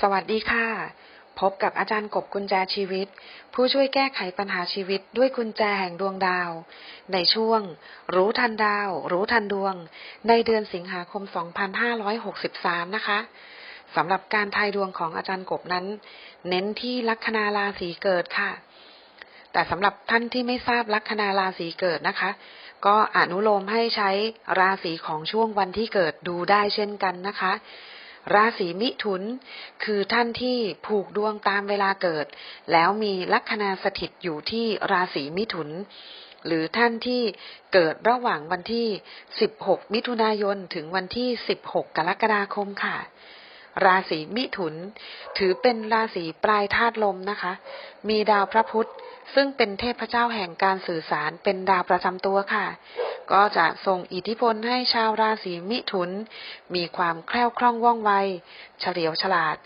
สวัสดีค่ะ พบกับอาจารย์กบกุญแจชีวิต ผู้ช่วยแก้ไขปัญหาชีวิตด้วยกุญแจแห่งดวงดาว ในช่วง รู้ทันดาว รู้ทันดวง ในเดือนสิงหาคม 2563 นะคะสำหรับการทายดวงของอาจารย์กบนั้น เน้นที่ลัคนาราศีเกิดค่ะ แต่สำหรับท่านที่ไม่ทราบลัคนาราศีเกิดนะคะ ก็อนุโลมให้ใช้ราศีของช่วงวันที่เกิดดูได้เช่นกันนะคะ ราศีมิถุน คือท่านที่ผูกดวงตามเวลาเกิด แล้วมีลัคนาสถิตอยู่ที่ราศีมิถุน หรือท่านที่เกิดระหว่างวันที่ 16 มิถุนายนถึงวันที่ 16 กรกฎาคมค่ะ ราศีมิถุน ถือเป็นราศีปลายธาตุลมนะคะ มีดาวพระพุธซึ่งเป็นเทพเจ้าแห่งการสื่อสารเป็นดาวประจำตัวค่ะ ก็จะส่งอิทธิพลให้ชาวราศีมิถุน มีความแคล่วคล่องว่องไว เฉลียวฉลาด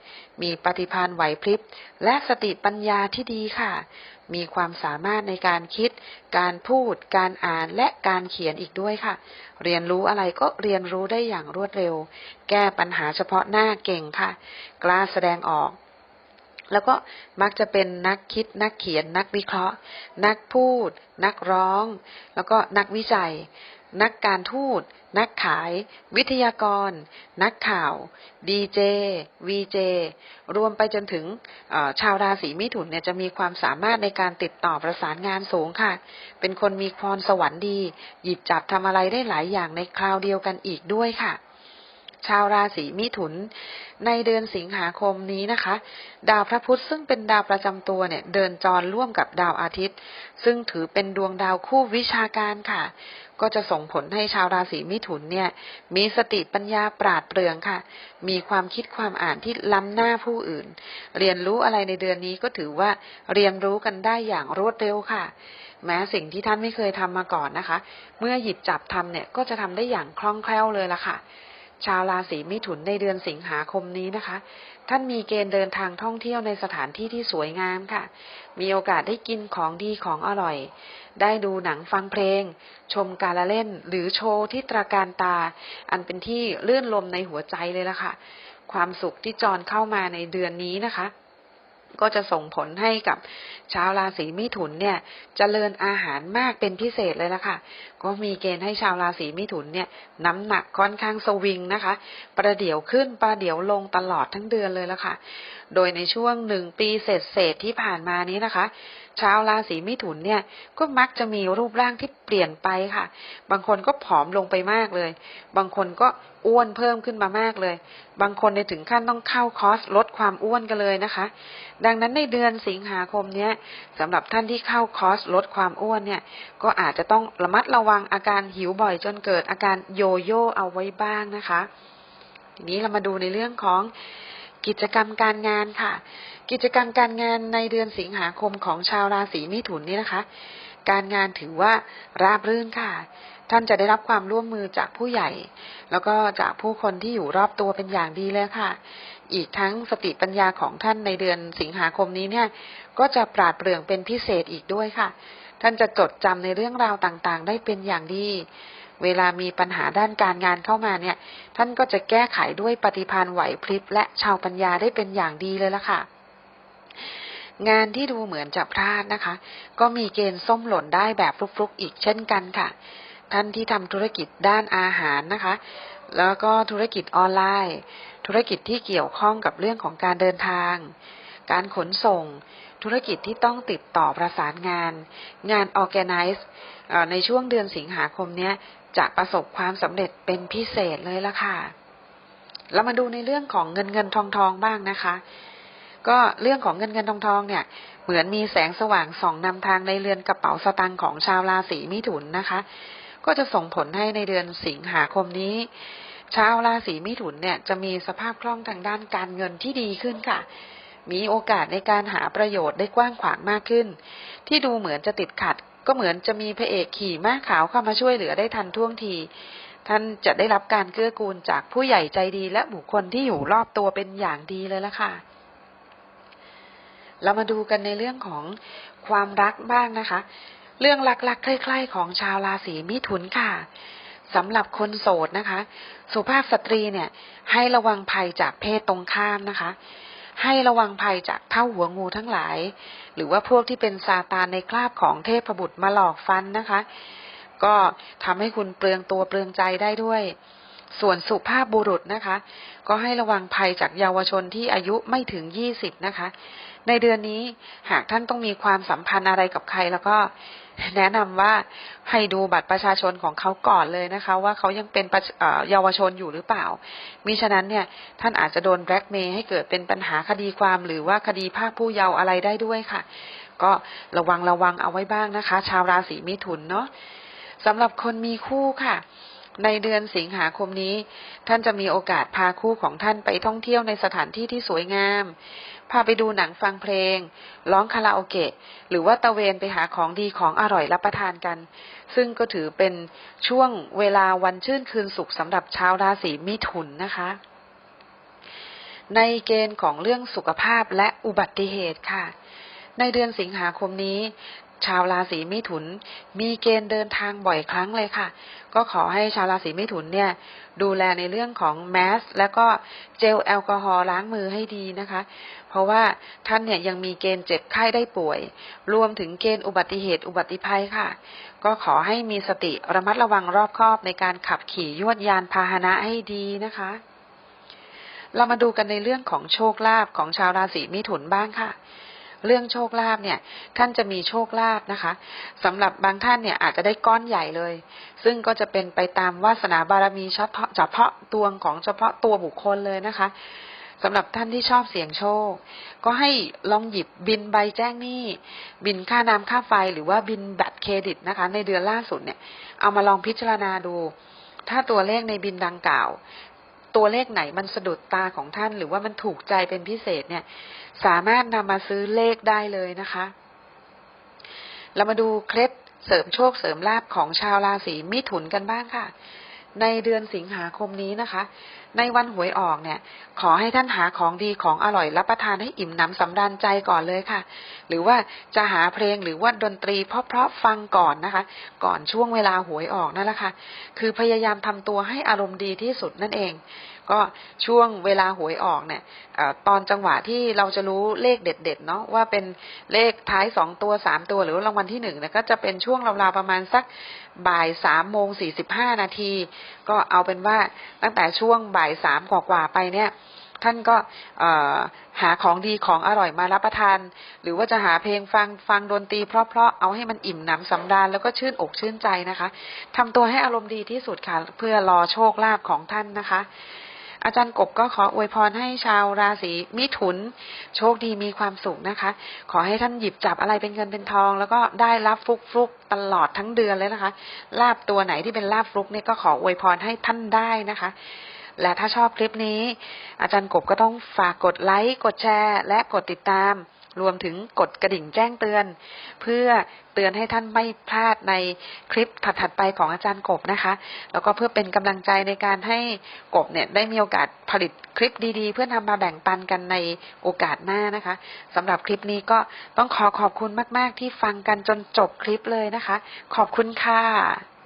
มีปฏิภาณไหวพริบ และสติปัญญาที่ดีค่ะ มีความสามารถในการคิด การพูด การอ่านและการเขียนอีกด้วยค่ะ เรียนรู้อะไรก็เรียนรู้ได้อย่างรวดเร็ว แก้ปัญหาเฉพาะหน้าเก่งค่ะ กล้าแสดงออก แล้วก็มักจะเป็นนักคิดนักเขียน นักวิเคราะห์ นักพูด นักร้อง แล้วก็นักวิจัย นักการทูต นักขาย วิทยากร นักข่าวดีเจวีเจรวมไปจนถึงชาวราศีมิถุนเนี่ยจะมีความสามารถในการติดต่อประสานงานสูงค่ะ เป็นคนมีพรสวรรค์ดี หยิบจับทำอะไรได้หลายอย่างในคราวเดียวกันอีกด้วยค่ะ ชาวราศีมิถุน ในเดือนสิงหาคมนี้นะคะ ดาวพระพุธซึ่งเป็นดาวประจำตัวเนี่ย เดินจรร่วมกับดาวอาทิตย์ ซึ่งถือเป็นดวงดาวคู่วิชาการค่ะ ก็จะส่งผลให้ชาวราศีมิถุนเนี่ย มีสติปัญญาปราดเปรื่องค่ะ มีความคิดความอ่านที่ล้ำหน้าผู้อื่น เรียนรู้อะไรในเดือนนี้ก็ถือว่าเรียนรู้กันได้อย่างรวดเร็วค่ะ แม้สิ่งที่ท่านไม่เคยทำมาก่อนนะคะ เมื่อหยิบจับทำเนี่ยก็จะทำได้อย่างคล่องแคล่วเลยละค่ะ ชาวราศีมิถุนในเดือนสิงหาคมนี้นะคะ ท่านมีเกณฑ์เดินทางท่องเที่ยวในสถานที่ที่สวยงามค่ะ มีโอกาสได้กินของดีของอร่อย ได้ดูหนังฟังเพลง ชมการละเล่น หรือโชว์ที่ตราการตา อันเป็นที่เลื่อนลมในหัวใจเลยล่ะค่ะ ความสุขที่จรเข้ามาในเดือนนี้นะคะ ก็จะส่งผลให้กับชาวราศีมิถุนเนี่ยจเจริญอาหารมากเป็นพิเศษเลยละค่ะ ก็มีเกณฑ์ให้ชาวราศีมิถุนเนี่ยน้ำหนักค่อนข้างสวิงนะคะ ประเดี๋ยวขึ้นประเดี๋ยวลงตลอดทั้งเดือนเลยละค่ะ โดยในช่วงหนึ่งปีเศษเศษที่ผ่านมานี้นะคะ ชาวราศีมิถุนเนี่ย ก็มักจะมีรูปร่างที่เปลี่ยนไปค่ะ บางคนก็ผอมลงไปมากเลย บางคนก็อ้วนเพิ่มขึ้นมามากเลย บางคนในถึงขั้นต้องเข้าคอร์สลดความอ้วนกันเลยนะคะ ดังนั้นในเดือนสิงหาคมเนี้ยสำหรับท่านที่เข้าคอร์สลดความอ้วนเนี่ย ก็อาจจะต้องระมัดระวังอาการหิวบ่อยจนเกิดอาการโยโย่เอาไว้บ้างนะคะ ทีนี้เรามาดูในเรื่องของ กิจกรรมการงานค่ะ กิจกรรมการงานในเดือนสิงหาคมของชาวราศีมิถุนนี่นะคะ การงานถือว่าราบรื่นค่ะ ท่านจะได้รับความร่วมมือจากผู้ใหญ่ แล้วก็จากผู้คนที่อยู่รอบตัวเป็นอย่างดีเลยค่ะ อีกทั้งสติปัญญาของท่านในเดือนสิงหาคมนี้เนี่ย ก็จะปราดเปรื่องเป็นพิเศษอีกด้วยค่ะ ท่านจะจดจำในเรื่องราวต่างๆ ได้เป็นอย่างดี เวลามีปัญหาด้านการงานเข้ามาเนี่ย ท่านก็จะแก้ไขด้วยปฏิภาณไหวพริบและชาวปัญญาได้เป็นอย่างดีเลยละค่ะ งานที่ดูเหมือนจะพลาดนะคะ ก็มีเกณฑ์ส้มหล่นได้แบบฟลุกๆอีกเช่นกันค่ะ ท่านที่ทำธุรกิจด้านอาหารนะคะ แล้วก็ธุรกิจออนไลน์ ธุรกิจที่เกี่ยวข้องกับเรื่องของการเดินทาง การขนส่งธุรกิจที่ต้องติดต่อประสานงาน งาน organize เอ่อในช่วงเดือนสิงหาคมเนี้ย จะประสบความสำเร็จเป็นพิเศษเลยละค่ะ เรามาดูในเรื่องของเงินเงินทองทองบ้างนะคะ ก็เรื่องของเงินเงินทองทองเนี่ย เหมือนมีแสงสว่างส่องนำทางในเรือนกระเป๋าสตางค์ของชาวราศีมิถุนนะคะ ก็จะส่งผลให้ในเดือนสิงหาคมนี้ ชาวราศีมิถุนเนี่ยจะมีสภาพคล่องทางด้านการเงินที่ดีขึ้นค่ะมีโอกาสในการหาประโยชน์ได้กว้างขวางมากขึ้น ที่ดูเหมือนจะติดขัด ก็เหมือนจะมีพระเอกขี่ม้าขาวเข้ามาช่วยเหลือได้ทันท่วงที ท่านจะได้รับการเกื้อกูลจากผู้ใหญ่ใจดีและบุคคลที่อยู่รอบตัวเป็นอย่างดีเลยละค่ะ เรามาดูกันในเรื่องของความรักบ้างนะคะ เรื่องรักๆใคล้ๆของชาวราศีมิถุนค่ะสำหรับคนโสดนะคะ สุภาพสตรีเนี่ย ให้ระวังภัยจากเพศตรงข้ามนะคะ ให้ระวังภัยจากเท่าหัวงูทั้งหลาย หรือว่าพวกที่เป็นซาตานในคราบของเทพบุตรมาหลอกฟันนะคะ ก็ทำให้คุณเปลืองตัวเปลืองใจได้ด้วย ส่วนสุภาพบุรุษนะคะ ก็ให้ระวังภัยจากเยาวชนที่อายุไม่ถึงยี่สิบนะคะ ในเดือนนี้หากท่านต้องมีความสัมพันธ์อะไรกับใครแล้วก็แนะนำว่าให้ดูบัตรประชาชนของเขาก่อนเลยนะคะ ว่าเขายังเป็นเอ่อเยาวชนอยู่หรือเปล่า มิฉะนั้นเนี่ยท่านอาจจะโดนแบล็กเมย์ให้เกิดเป็นปัญหาคดีความ หรือว่าคดีภาคผู้เยาว์อะไรได้ด้วยค่ะ ก็ระวังระวังเอาไว้บ้างนะคะ ชาวราศีมิถุนเนาะสำหรับคนมีคู่ค่ะ ในเดือนสิงหาคมนี้ ท่านจะมีโอกาสพาคู่ของท่านไปท่องเที่ยวในสถานที่ที่สวยงาม พาไปดูหนังฟังเพลง ร้องคาราโอเกะ หรือว่าตะเวนไปหาของดีของอร่อยรับประทานกัน ซึ่งก็ถือเป็นช่วงเวลาวันชื่นคืนสุขสำหรับชาวราศีมิถุนนะคะ ในเกณฑ์ของเรื่องสุขภาพและอุบัติเหตุค่ะในเดือนสิงหาคมนี้ ชาวราศีมิถุน มีเกณฑ์เดินทางบ่อยครั้งเลยค่ะ ก็ขอให้ชาวราศีมิถุนเนี่ย ดูแลในเรื่องของแมสแล้วก็เจลแอลกอฮอล์ล้างมือให้ดีนะคะ เพราะว่าท่านเนี่ยยังมีเกณฑ์เจ็บไข้ได้ป่วย รวมถึงเกณฑ์อุบัติเหตุอุบัติภัยค่ะ ก็ขอให้มีสติระมัดระวังรอบคอบในการขับขี่ยวดยานพาหนะให้ดีนะคะ เรามาดูกันในเรื่องของโชคลาภของชาวราศีมิถุนบ้างค่ะ เรื่องโชคลาภเนี่ย ท่านจะมีโชคลาภนะคะสำหรับบางท่านเนี่ยอาจจะได้ก้อนใหญ่เลย ซึ่งก็จะเป็นไปตามวาสนาบารมีเฉพาะเฉพาะดวงของเฉพาะตัวบุคคลเลยนะคะสำหรับท่านที่ชอบเสี่ยงโชค ก็ให้ลองหยิบบินใบแจ้งหนี้ บินค่าน้ำค่าไฟหรือว่าบินบัตรเครดิตนะคะ ในเดือนล่าสุดเนี่ย เอามาลองพิจารณาดู ถ้าตัวเลขในบินดังกล่าว ตัวเลขไหนมันสะดุดตาของท่าน หรือว่ามันถูกใจเป็นพิเศษเนี่ย สามารถนำมาซื้อเลขได้เลยนะคะ เรามาดูเคล็ดเสริมโชคเสริมลาภของชาวราศีมิถุนกันบ้างค่ะ ในเดือนสิงหาคมนี้นะคะในวันหวยออกเนี่ย ขอให้ท่านหาของดีของอร่อยรับประทานให้อิ่มหนำสำราญใจก่อนเลยค่ะ หรือว่าจะหาเพลงหรือว่าดนตรีเพราะๆฟังก่อนนะคะ ก่อนช่วงเวลาหวยออกนั่นแหละค่ะ คือพยายามทำตัวให้อารมณ์ดีที่สุดนั่นเอง ก็ช่วงเวลาหวยออกเนี่ยอตอนจังหวะที่เราจะรู้เลขเด็ดๆเนาะว่าเป็นเลขท้ายสองตัวสามตัวหรือรางวัลที่หนึ่งเนี่ยก็จะเป็นช่วงราวๆประมาณสักบ่ายสามโมงสี่สิบห้านาที ก็เอาเป็นว่าตั้งแต่ช่วงบ่ายสามกว่าๆไปเนี่ยท่านก็หาของดีของอร่อยมารับประทาน หรือว่าจะหาเพลงฟังฟังดนตรีเพราะๆเอาให้มันอิ่มหนำสำราญแล้วก็ชื่นอกชื่นใจนะคะทำตัวให้อารมณ์ดีที่สุดค่ะ เพื่อรอโชคลาภของท่านนะคะ อาจารย์กบก็ขออวยพรให้ชาวราศีมิถุน โชคดีมีความสุขนะคะ ขอให้ท่านหยิบจับอะไรเป็นเงินเป็นทอง แล้วก็ได้รับฟุกฟุกตลอดทั้งเดือนเลยนะคะลาบตัวไหนที่เป็นลาบฟลุกเนี่ยก็ขออวยพรให้ท่านได้นะคะ และถ้าชอบคลิปนี้ อาจารย์กบก็ต้องฝากกดไลค์ กดแชร์ และกดติดตาม รวมถึงกดกระดิ่งแจ้งเตือน เพื่อเตือนให้ท่านไม่พลาดในคลิปถัดๆไปของอาจารย์กบนะคะ แล้วก็เพื่อเป็นกำลังใจในการให้กบเนี่ยได้มีโอกาสผลิตคลิปดีๆ เพื่อนำมาแบ่งปันกันในโอกาสหน้านะคะสำหรับคลิปนี้ก็ต้องขอขอบคุณมาก ๆ ที่ฟังกันจนจบคลิปเลยนะคะ ขอบคุณค่ะ